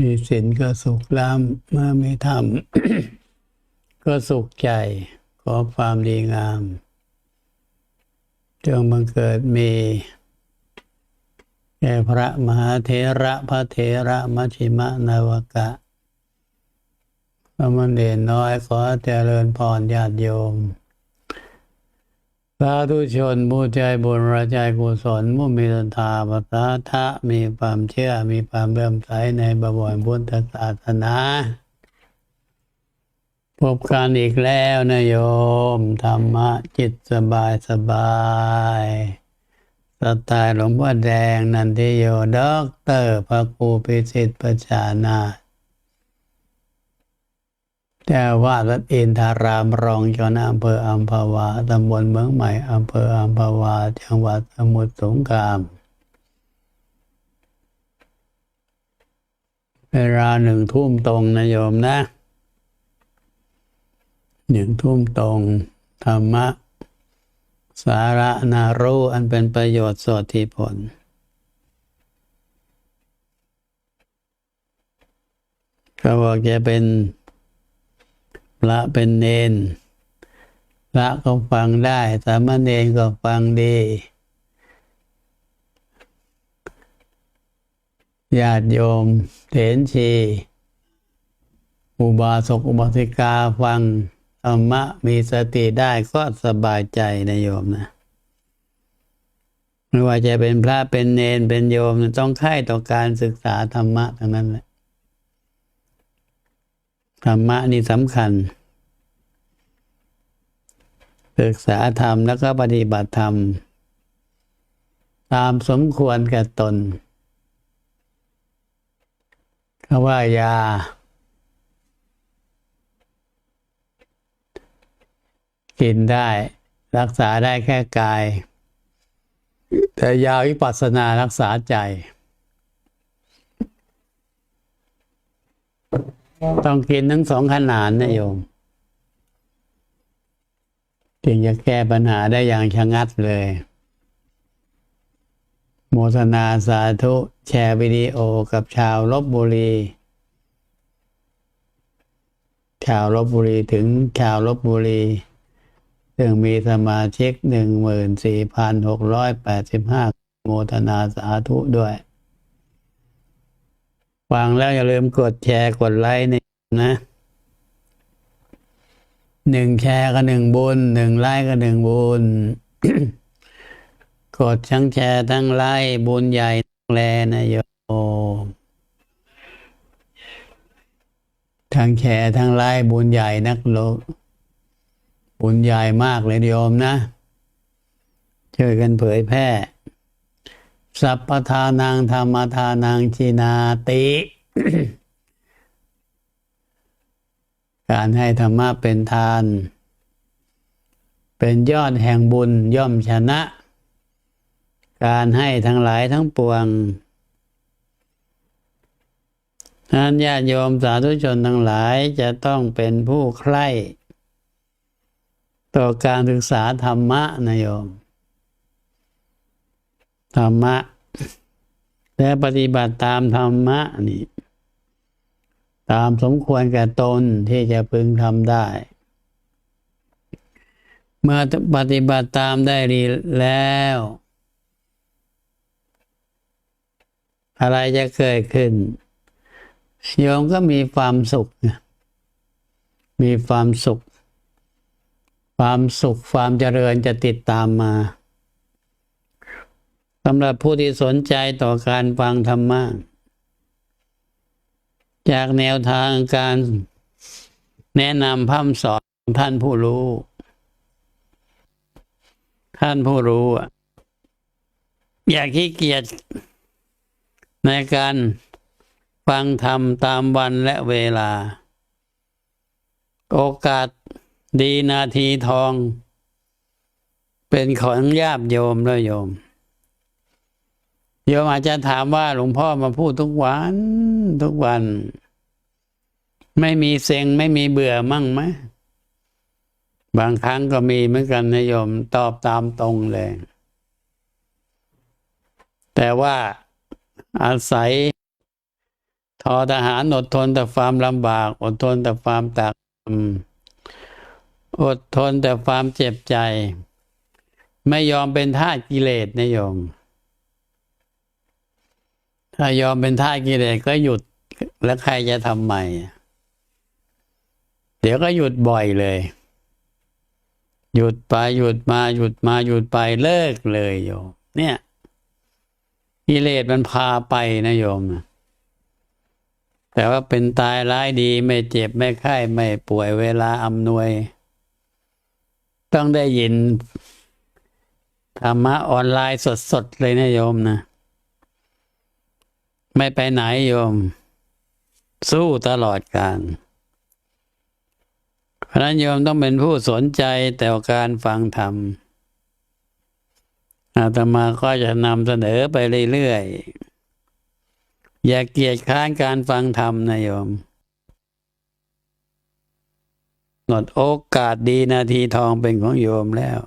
มีศีลก็สุขล้ำเมื่อมีธรรมก็สุขใจขอความดีงามจงบังเกิดมีแก่พระมหาเถระพระเถระมัชิมะนาวกะพระมันเด่นน้อยขอเจริญพรญาติโยม สาธุชนผู้ใจบุญระใจกุศลผู้มีศรัทธาปัสสาทะมีความเชื่อมีความเลื่อมใสในบวรพุทธศาสนาพบกันอีกแล้วนะโยม ธรรมะจิตสบายสบายสไตล์หลวงพ่อแดงนันทิโยด็อกเตอร์พระครูพิสิทธิ์ประชานา เจ้าวาดวัดอินทารามรองเจ้าหน้าอำเภออัมพวาตำบลเมืองใหม่อำเภออัมพวา จังหวัดสมุทรสงคราม เวลาหนึ่งทุ่มตรงนะโยมนะ หนึ่งทุ่มตรง ธรรมะ สาระนารู้อันเป็นประโยชน์สดที่ผลก็บอกจะเป็น พระเป็นเนน พระก็ฟังได้ สามเณรก็ฟังดี ญาติโยมเถนชี อุบาสกอุบาสิกาฟังธรรมะมีสติได้ก็สบายใจนะโยมนะไม่ว่าจะเป็นพระเป็นเนนเป็นโยมต้องค่ายต่อการศึกษาธรรมะทั้งนั้นแหละ ธรรมะนี่สำคัญ ศึกษาธรรมแล้วก็ปฏิบัติธรรม ตามสมควรแก่ตนเขาว่ายา กินได้รักษาได้แค่กาย แต่ยาวิปัสสนารักษาใจ ต้องกินทั้งสองขนาดนะโยมจึงจะแก้ปัญหาได้อย่างชะงัดเลย โมทนาสาธุแชร์วิดีโอกับชาวลบบุรี ชาวลบบุรีถึงชาวลบบุรีซึ่งมีสมาชิกหนึ่งหมื่นสี่พันหกร้อยแปดสิบห้าโมทนาสาธุด้วย ฟังแล้วอย่าลืมกดแชร์กดไลค์นี่นะหนึ่งแชร์ก็หนึ่งบุญหนึ่งไลค์ก็หนึ่งบุญกดทั้งแชร์ทั้งไลค์บุญใหญ่แลนะโยมทั้งแชร์ทั้งไลค์บุญใหญ่นักโลกบุญใหญ่มากเลยโยมนะช่วยกันเผยแพร่ สัพพทานังธรรมทานังชินาติ การให้ธรรมะเป็นทาน เป็นยอดแห่งบุญย่อมชนะ การให้ทั้งหลายทั้งปวงนั้นญาติโยมสาธุชนทั้งหลายจะต้องเป็นผู้ใคร่ ต่อการศึกษาธรรมะนะโยม ธรรมะ และปฏิบัติตามธรรมะนี่ตามสมควรแก่ตนที่จะพึงทำได้ เมื่อปฏิบัติตามได้ดีแล้ว อะไรจะเกิดขึ้น โยมก็มีความสุข มีความสุข ความสุขความเจริญจะติดตามมา สำหรับผู้ที่สนใจต่อการฟังธรรมะจากแนวทางการแนะนำพร่ำสอนท่านผู้รู้ ท่านผู้รู้ อย่าขี้เกียจในการฟังธรรมตามวันและเวลา โอกาสดีนาทีทอง เป็นของญาบโยมแล้วโยม โยมอาจจะถามว่าหลวงพ่อมาพูดทุกวัน ทุกวัน ไม่มีเซ็งไม่มีเบื่อมั่งไหมบางครั้งก็มีเหมือนกันนะโยมตอบตามตรงเลย แต่ว่าอาศัยทอทหารอดทนแต่ความลำบาก อดทนแต่ความตากตำอดทนแต่ความเจ็บใจ ไม่ยอมเป็นท่ากิเลสนะโยม ถ้ายอมเป็นท่ากิเลสก็หยุดแล้วใครจะทำใหม่ เดี๋ยวก็หยุดบ่อยเลย หยุดไปหยุดมาหยุดมาหยุดไปเลิกเลยโยม เนี่ยกิเลสมันพาไปนะโยมแต่ว่าเป็นตายร้ายดีไม่เจ็บไม่ไข้ไม่ป่วยเวลาอำนวย ต้องได้ยินธรรมะออนไลน์สดๆเลยนะโยมนะ ไม่ไปไหนโยม สู้ตลอดการ เพราะนั้นโยมต้องเป็นผู้สนใจแต่การฟังธรรมอาตมาก็จะนำเสนอไปเรื่อยๆ อย่าเกียจค้านการฟังธรรมนะโยมหมดโอกาสดีนาทีทองเป็นของโยมแล้ว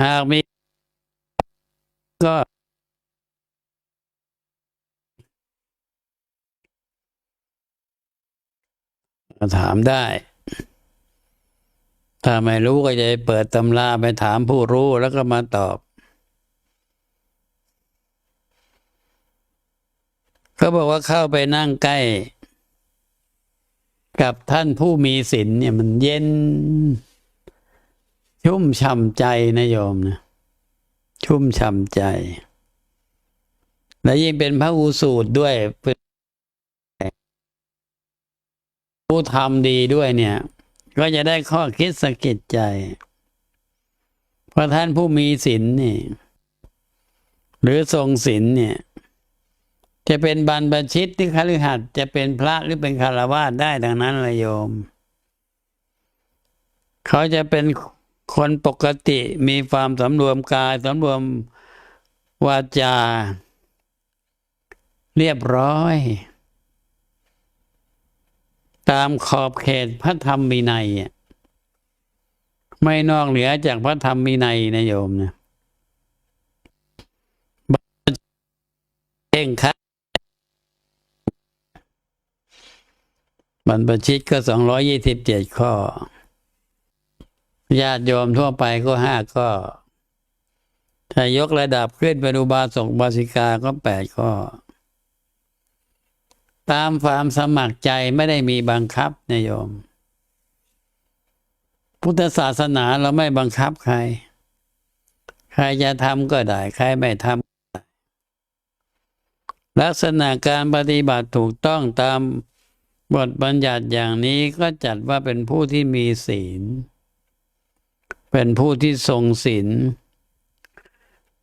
หากมีก็ ถามได้ ถ้าไม่รู้ก็จะเปิดตำราไปถามผู้รู้แล้วก็มาตอบ เขาบอกว่าเข้าไปนั่งใกล้ กับท่านผู้มีศีลเนี่ยมันเย็น ชุ่มช่ำใจนะโยมนะ ชุ่มช่ำใจ และยิ่งเป็นพระอุสูตรด้วยเป็น ผู้ทำดีด้วยเนี่ย ก็จะได้ข้อคิดสะกิดใจ เพราะท่านผู้มีศีลนี่ หรือทรงศีลเนี่ย จะเป็นบรรพชิตหรือคฤหัสถ์จะเป็นพระหรือเป็นคารวาสได้ดังนั้นละโยม เขาจะเป็นคนปกติมีความสำรวมกายสำรวมวาจา เรียบร้อย ตามขอบเขตพระธรรมวินัยไม่นอกเหนือจากพระธรรมวินัยนะโยมนะเองคัดบรรพชิตก็สองร้อยี่สิบเจ็ดข้อ ญาติโยมทั่วไปก็ห้าข้อ ถ้ายกระดับขึ้นเป็นอุบาสกบาสิกาก็แปดข้อ ตามความสมัครใจไม่ได้มีบังคับนะโยม พุทธศาสนาเราไม่บังคับใคร ใครจะทำก็ได้ ใครไม่ทำลักษณะการปฏิบัติถูกต้องตามบทบัญญัติอย่างนี้ก็จัดว่าเป็นผู้ที่มีศีล เป็นผู้ที่ทรงศีล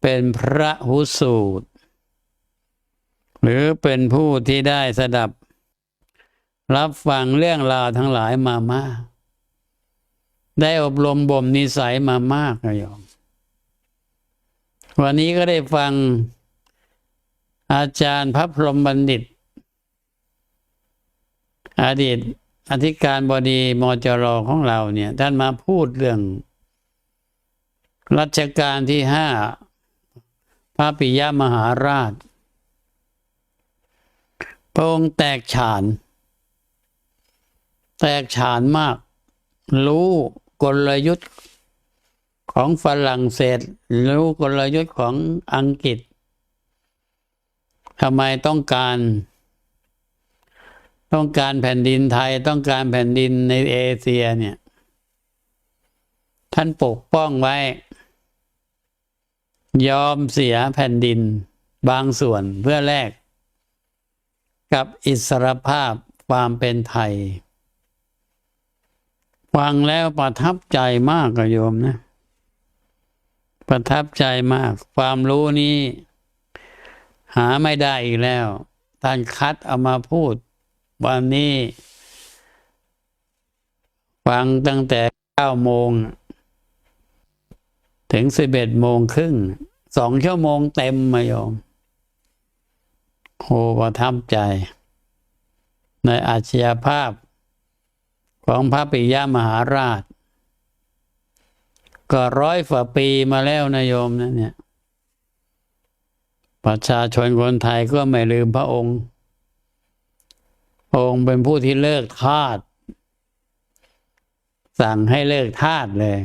เป็นพระหุสูตร หรือเป็นผู้ที่ได้สดับ รับฟังเรื่องราวทั้งหลายมามาก ได้อบรมบ่มนิสัยมามากนะโยมวันนี้ก็ได้ฟังอาจารย์พระพรหมบัณฑิต อดีตอธิการบดีมจรของเราเนี่ยท่านมาพูดเรื่อง รัชกาลที่ห้าพระปิยมหาราช พระองค์แตกฉาน แตกฉานมาก รู้กลยุทธ์ของฝรั่งเศส รู้กลยุทธ์ของอังกฤษทำไมต้องการ ต้องการแผ่นดินไทยต้องการแผ่นดินในเอเชียเนี่ย ท่านปกป้องไว้ ยอมเสียแผ่นดินบางส่วนเพื่อแลก กับอิสรภาพความเป็นไทย ฟังแล้วประทับใจมากอะโยมนะ ประทับใจมาก ความรู้นี้ หาไม่ได้อีกแล้ว ท่านคัดเอามาพูด วันนี้ ฟังตั้งแต่เก้าโมง ถึงสิบเอ็ดโมงครึ่งสองชั่วโมงเต็มมาโยม โหประทับใจ ในอาชญาภาพของพระปิยมหาราช ก็ร้อยฝ่าปีมาแล้วนะโยมนะเนี่ย ประชาชนคนไทยก็ไม่ลืมพระองค์ องค์เป็นผู้ที่เลิกทาสสั่งให้เลิกทาสเลย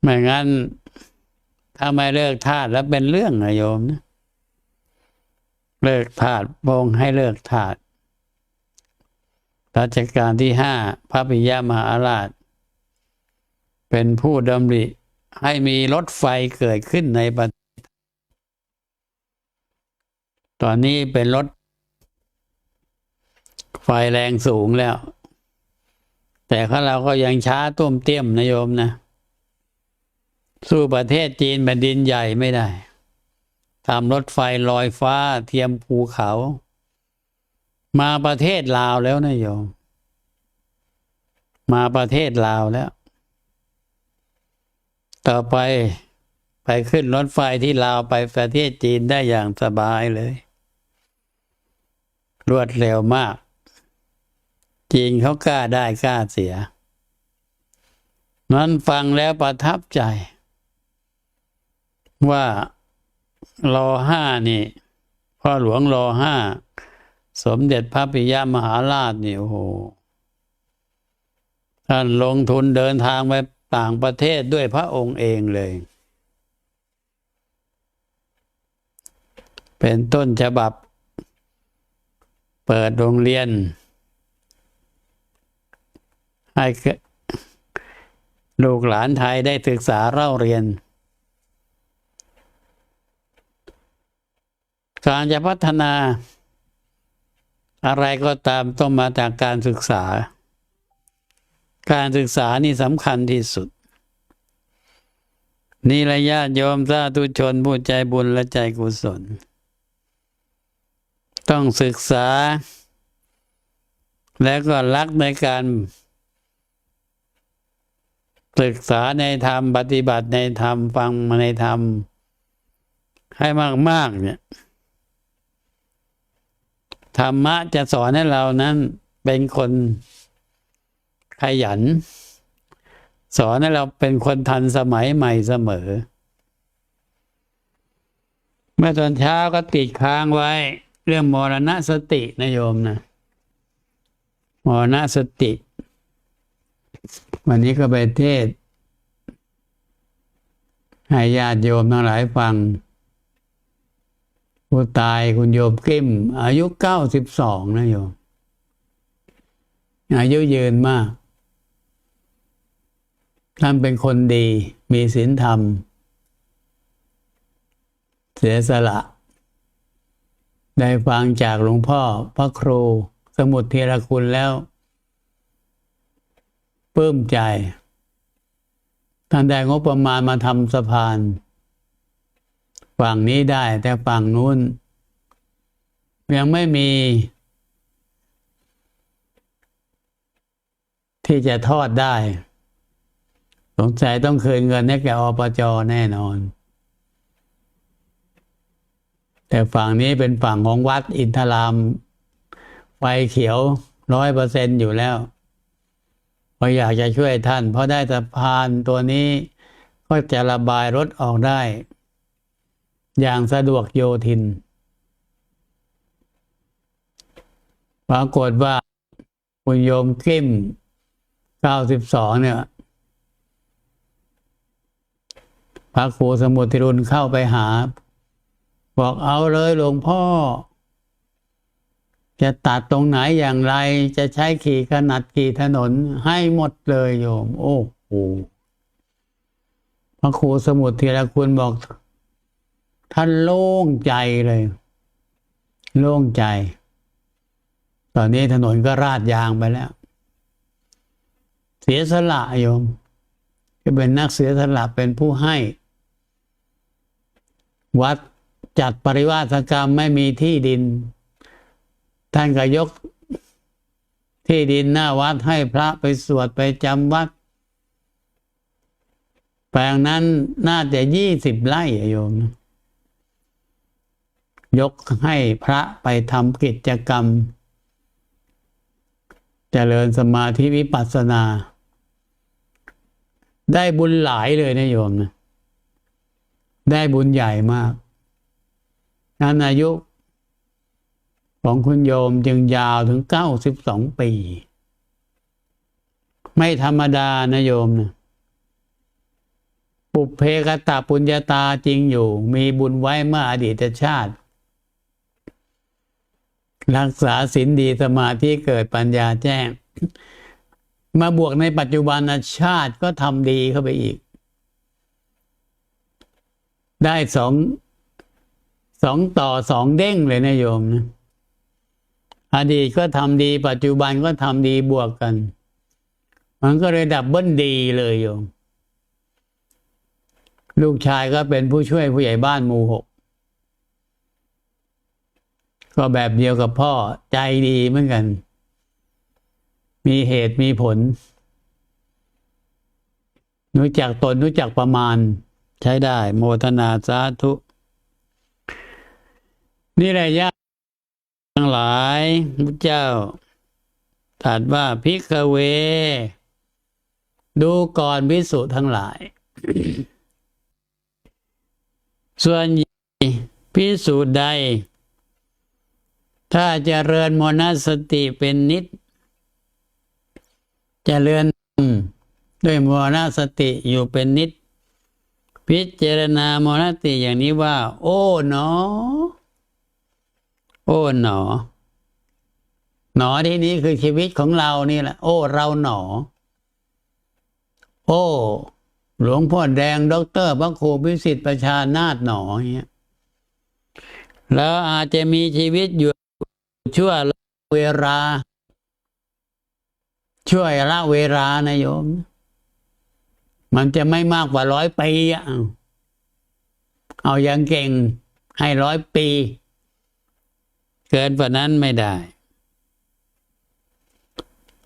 ไม่งั้นถ้าไม่เลิกทาสแล้วเป็นเรื่องนะโยมนะ เลิกทาสพระองค์ให้เลิกทาสรัชกาลที่ห้าพระปิยมหาราช เป็นผู้ดำริให้มีรถไฟเกิดขึ้นในประเทศตอนนี้เป็นรถ ไฟแรงสูงแล้ว แต่ข้าเราก็ยังช้าต้มเตี้ยมนะโยมนะ สู้ประเทศจีนแผ่นดินใหญ่ไม่ได้ ทำรถไฟลอยฟ้าเทียมภูเขา มาประเทศลาวแล้วนะโยม มาประเทศลาวแล้ว ต่อไปไปขึ้นรถไฟที่ลาวไปประเทศจีนได้อย่างสบายเลย รวดเร็วมาก จีนเขากล้าได้กล้าเสีย นั้นฟังแล้วประทับใจ ว่า รอห้านี่พ่อหลวงรอห้า สมเด็จพระปิยมหาราชนี่โอ้โหท่านลงทุนเดินทางไปต่างประเทศด้วยพระองค์เองเลย เป็นต้นฉบับ เปิดโรงเรียน ให้ลูกหลานไทยได้ศึกษาเล่าเรียน การจะพัฒนา อะไรก็ตามต้องมาจากการศึกษา การศึกษานี่สำคัญที่สุด นี่ระยะโยมสาธุชนผู้ใจบุญและใจกุศล ต้องศึกษา แล้วก็รักในการ ศึกษาในธรรม ปฏิบัติในธรรม ฟังมาในธรรม ให้มาก ๆ เนี่ย ธรรมะจะสอนให้เรานั้นเป็นคนขยัน สอนให้เราเป็นคนทันสมัยใหม่เสมอ เมื่อตอนเช้าก็ติดค้างไว้ เรื่องมรณะสตินะโยมนะมรณะสติ วันนี้ก็ไปเทศให้ญาติโยมทั้งหลายฟัง ผู้ตายคุณโยมกิมอายุเก้าสิบสองนะโยม อายุยืนมาก ท่านเป็นคนดี มีศีลธรรม เสียสละ ได้ฟังจากหลวงพ่อพระครูสมุทรเทระคุณแล้วปลื้มใจ ท่านได้งบประมาณมาทำสะพาน ฝั่งนี้ได้ แต่ฝั่งนู้น ยังไม่มี ที่จะทอดได้ สงสัยต้องคืนเงินให้แก่อปจแน่นอน แต่ฝั่งนี้เป็นฝั่งของวัดอินทรามไฟเขียวร้อยเปอร์เซ็นอยู่แล้วก็อยากจะช่วยท่าน เพราะได้สะพานตัวนี้ก็จะระบายรถออกได้ อย่างสะดวกโยทิน ปรากฏว่าคุณโยมกิ้มเก้าสิบสองเนี่ย พระครูสมุทรรุนเข้าไปหา บอกเอาเลยหลวงพ่อ จะตัดตรงไหนอย่างไร จะใช้ขี่ขนาดขี่ถนนให้หมดเลยโยม โอ้โหพระครูสมุทรเทระคุณบอก ท่านโล่งใจเลย โล่งใจ ตอนนี้ถนนก็ราดยางไปแล้ว เสียสละโยมก็เป็นนักเสียสละเป็นผู้ให้ วัดจัดปริวาสกรรมไม่มีที่ดิน ท่านก็ยกที่ดินหน้าวัดให้พระไปสวดไปจำวัด แปลงนั้นน่าจะยี่สิบไร่โยม ยกให้พระไปทำกิจกรรม เจริญสมาธิวิปัสสนา ได้บุญหลายเลยนะโยมนะได้บุญใหญ่มากนั้นอายุของคุณโยมจึงยาวถึงเก้าสิบสองปี ไม่ธรรมดานะโยมนะปุเพกตาปุญญาตาจริงอยู่ มีบุญไว้เมื่ออดีตชาติ รักษาศีลดีสมาธิเกิดปัญญาแจ้ง มาบวกในปัจจุบันชาติก็ทำดีเข้าไปอีก ได้สองสองต่อสองเด้งเลยนะโยมนะอดีตก็ทำดี ปัจจุบันก็ทำดีบวกกัน มันก็เลยดับเบิลดีเลยโยม ลูกชายก็เป็นผู้ช่วยผู้ใหญ่บ้านหมู่หก ก็แบบเดียวกับพ่อใจดีเหมือนกัน มีเหตุมีผล รู้จักตนรู้จักประมาณ ใช้ได้ โมทนาสาธุ นี่แหละญาติทั้งหลายพระเจ้าตรัสว่าพิกเว ดูก่อนพิสุทั้งหลาย ส่วนพิสูจน์ใด ถ้าจเจริญมนสติเป็นนิดเจริญด้วยมนสติอยู่เป็นนิด พิจารณามนสติอย่างนี้ว่า โอ้หนอ โอ้หนอ หนอที่นี้คือชีวิตของเรานี่แหละ โอ้ เราหนอ โอ้ หลวงพ่อแดงด็อกเตอร์พระครูพิสิทธิ์ประชานาถหนออย่างเงี้ยแล้วอาจจะมีชีวิตอยู่ ชั่วละเวลาช่วยละเวลานะโยม มันจะไม่มากกว่าร้อยปีอะเอาเอาอย่างเก่งให้ร้อยปี เกินกว่านั้นไม่ได้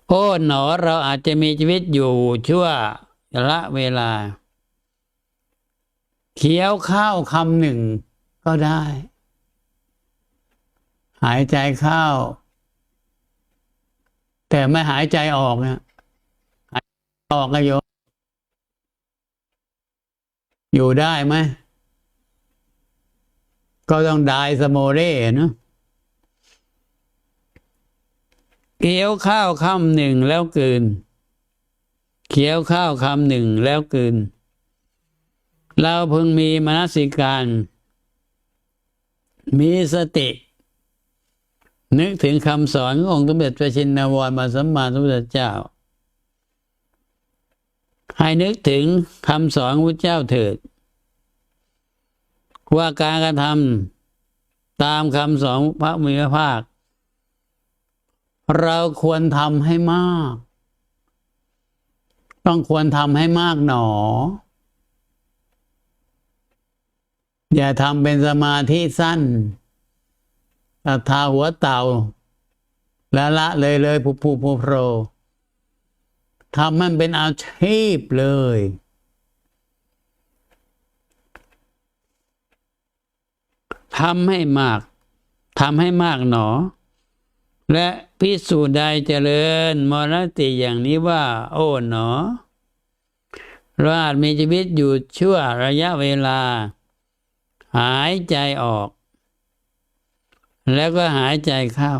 โอ้หนอเราอาจจะมีชีวิตอยู่ชั่วละเวลา เคี้ยวข้าวคำหนึ่งก็ได้ หายใจเข้า แต่ไม่หายใจออกนะหายออกก็โยอยู่ได้ไหม ก็ต้องได้สโมเร่เนอะเคี้ยวข้าวคำหนึ่งแล้วกืนเคี้ยวข้าวคำหนึ่งแล้วกืน เราเพิ่งมีมนสิการ มีสติ นึกถึงคำสอนขององค์สมเด็จพระชินวรมาสัมมาสัมพุทธเจ้า ให้นึกถึงคำสอนพระเจ้าเถิด ว่าการกระทำตามคำสอนพระมีพระภาค เราควรทำให้มาก ต้องควรทำให้มากหนอ อย่าทำเป็นสมาธิสั้น ศรัทธาหัวเต่า และละเลยเลยผู้ผู้ผู้โปรทำมันเป็นอาชีพเลย ทำให้มาก ทำให้มากหนอ และพิสูจน์ใดเจริญมรติอย่างนี้ว่า โอ้หนอเราอาจมีชีวิตอยู่ชั่วระยะเวลา หายใจออก แล้วก็หายใจเข้า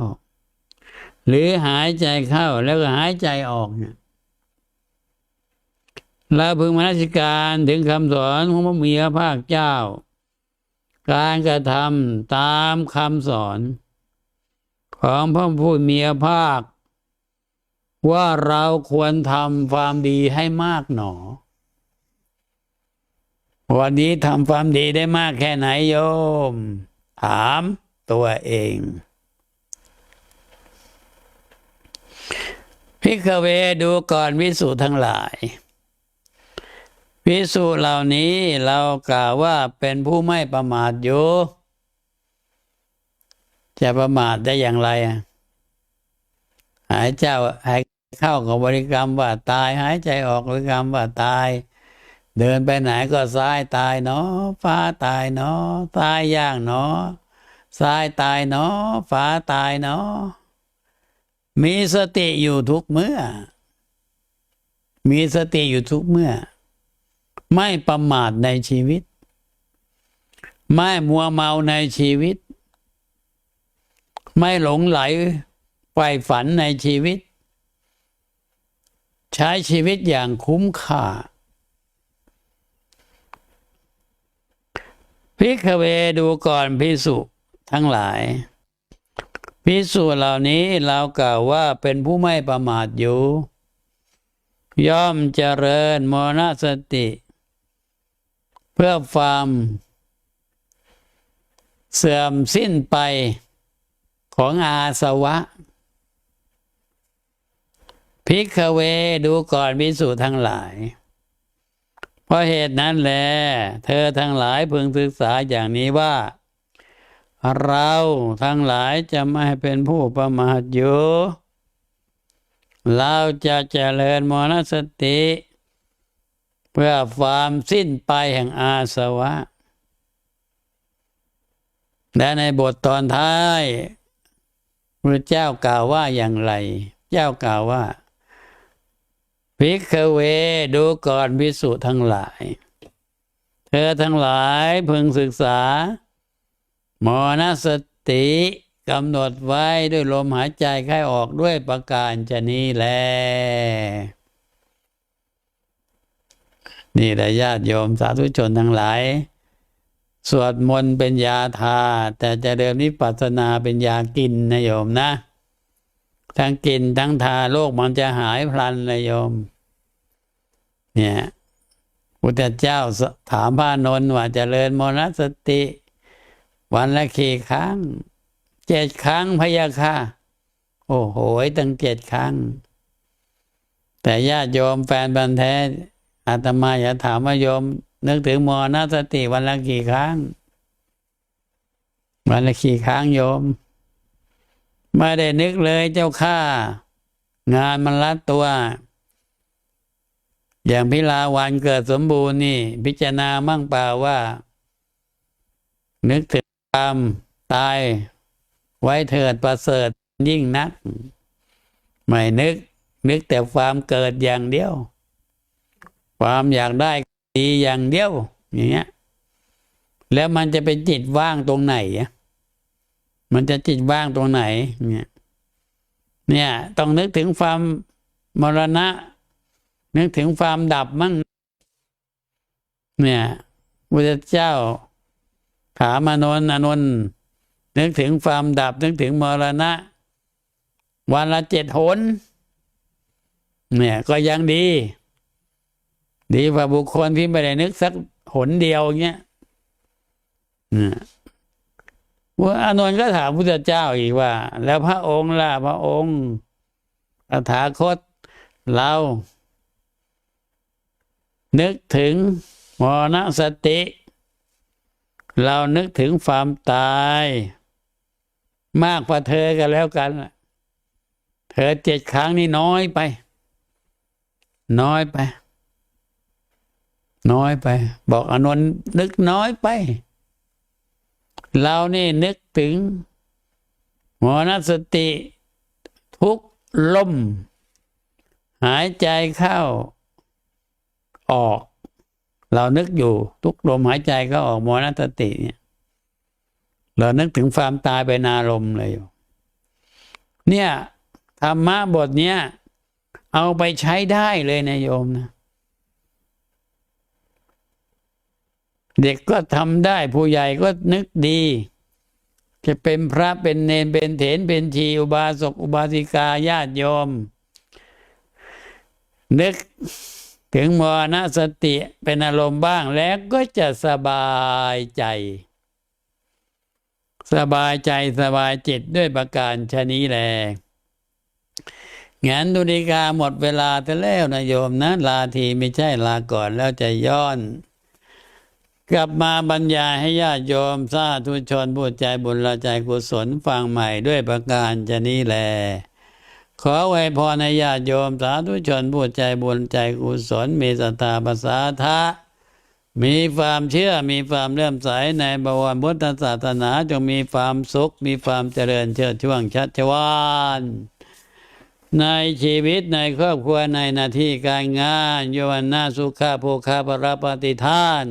หรือหายใจเข้าแล้วก็หายใจออกเนี่ยเราพึงมนสิการถึงคำสอนของพระมีพระภาคเจ้า การกระทำตามคำสอน ของพระผู้มีพระภาค ว่าเราควรทำความดีให้มากหนอ วันนี้ทำความดีได้มากแค่ไหนโยม ถาม ตัวเอง พิกเวดูก่อนวิสุทั้งหลายพิสุเหล่านี้เรากล่าวว่าเป็นผู้ไม่ประมาทอยู่ จะประมาทได้อย่างไรอะหายเจ้าหายเข้ากับบริกรรมว่าตาย หายใจออกบริกรรมว่าตายเดินไปไหนก็ซ้ายตายเนาะฟ้าตายเนาะซ้ายย่างเนาะ ซ้ายตายเนาะฟ้าตายเนาะมีสติอยู่ทุกเมื่อ มีสติอยู่ทุกเมื่อ ไม่ประมาทในชีวิต ไม่มัวเมาในชีวิต ไม่หลงไหลใฝ่ฝันในชีวิต ใช้ชีวิตอย่างคุ้มค่าพิกเวดูก่อนพิสุ ทั้งหลายพิสุเหล่านี้เรากล่าวว่าเป็นผู้ไม่ประมาทอยู่ ย่อมเจริญมรณสติ เพื่อความเสื่อมสิ้นไปของอาสวะพิกเวดูก่อนพิสุทั้งหลาย เพราะเหตุนั้นแหละเธอทั้งหลายพึงศึกษาอย่างนี้ว่า เราทั้งหลายจะไม่เป็นผู้ประมาทอยู่เราจะเจริญมรณสติ เพื่อความสิ้นไปแห่งอาสวะ และในบทตอนท้ายพระเจ้ากล่าวว่าอย่างไร เจ้ากล่าวว่าพิกเวดูก่อนพิสุทั้งหลาย เธอทั้งหลายพึงศึกษา มรณสติกำหนดไว้ด้วยลมหายใจเข้าออกด้วยประการชนี้แล นี่แหละญาติโยมสาธุชนทั้งหลาย สวดมนต์เป็นยาทา แต่จะเดิมนิพพานาเป็นยากินนะโยมนะ ทั้งกินทั้งทาโรคมันจะหายพลันนะโยม เนี่ยพุทธเจ้าถามพระนนท์ว่าเจริญมรณสติ วันละกี่ครั้งเจ็ดครั้งพยาค่ะ โอ้โหตั้งเจ็ดครั้ง แต่ญาติโยมแฟนบันแท้อาตมาอย่าถามว่าโยม นึกถึงมรณสติวันละกี่ครั้ง วันละกี่ครั้งโยม ไม่ได้นึกเลยเจ้าข้างานมันรัดตัว อย่างพิลาวันเกิดสมบูรณ์นี่ พิจารณามั่งเปล่าว่า นึกถึง ความตายไว้เถิดประเสริฐยิ่งนัก ไม่นึก นึกแต่ความเกิดอย่างเดียว ความอยากได้ดีอย่างเดียว อย่างเงี้ย แล้วมันจะเป็นจิตว่างตรงไหนมันจะจิตว่างตรงไหน เนี่ย เนี่ยต้องนึกถึงความมรณะ นึกถึงความดับมั่งเนี่ยพระเจ้า ถามอนนท์อนนท์นึกถึงความดับนึกถึงมรณะ วันละเจ็ดหน เนี่ย ก็ยังดี ดีกว่าบุคคลที่ไม่ได้นึกสักหนเดียวเงี้ยว่าอานนท์ก็ถามพุทธเจ้าอีกว่า แล้วพระองค์ล่ะพระองค์ตถาคตเรา นึกถึงมรณสติ เรานึกถึงความตาย มากกว่าเธอกันแล้วกัน เธอเจ็ดครั้งนี่น้อยไป น้อยไป น้อยไป บอกอนนท์นึกน้อยไป เรานี่นึกถึงมรณสติ ทุกลม หายใจเข้า ออก เรานึกอยู่ทุกลมหายใจก็ออกมรณสติเนี่ย เรานึกถึงความตายไปนารมเลยอยู่ เนี่ยธรรมะบทเนี้ยเอาไปใช้ได้เลยนะโยมนะเด็กก็ทำได้ผู้ใหญ่ก็นึกดี จะเป็นพระเป็นเนนเป็นเถนเป็นชีอุบาสกอุบาสิกาญาติโยม นึก ถึงมรณสติเป็นอารมณ์บ้างแล้วก็จะสบายใจ สบายใจสบายจิตด้วยประการชนี้แลงานดุริกาหมดเวลาแต่แล้วนะโยมนะลาทีไม่ใช่ลาก่อนแล้วจะย้อน กลับมาบรรยายให้ญาติโยมสาธุชนผู้ใจบุญละใจกุศลฟังใหม่ด้วยประการชนี้แล ขอไว้พรในญาติโยมสาธุชนผู้ใจบุญใจกุศลมีศรัทธาภาษาทะมีความเชื่อมีความเลื่อมใสในบวรพุทธศาสนาจงมีความสุข มีความเจริญเชิดช่วงชัดชวานในชีวิตในครอบครัวในหน้าที่การงานโยวันนาสุขาโภคาปรปฏิทาน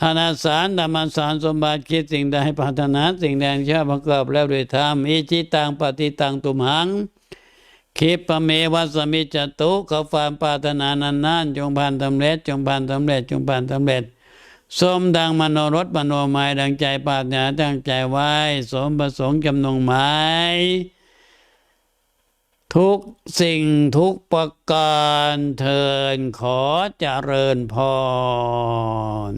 ธนาสารธรรมสารสมบัติคิดสิ่งใดให้ปรานาสิ่งใดชอบประกอบแล้วด้วยธรรมอิจิตังปฏิตังตุมหัง คิปะเมวัสมิจตุขอความปรารถนานันนานจงผ่านสำเร็จจงผ่านสำเร็จจงผ่านสำเร็จ สมดังมโนรสมโนหมายดังใจปรารถนาตั้งใจไว้สมประสงค์จำนงหมายทุกสิ่งทุกประการเทินขอเจริญพร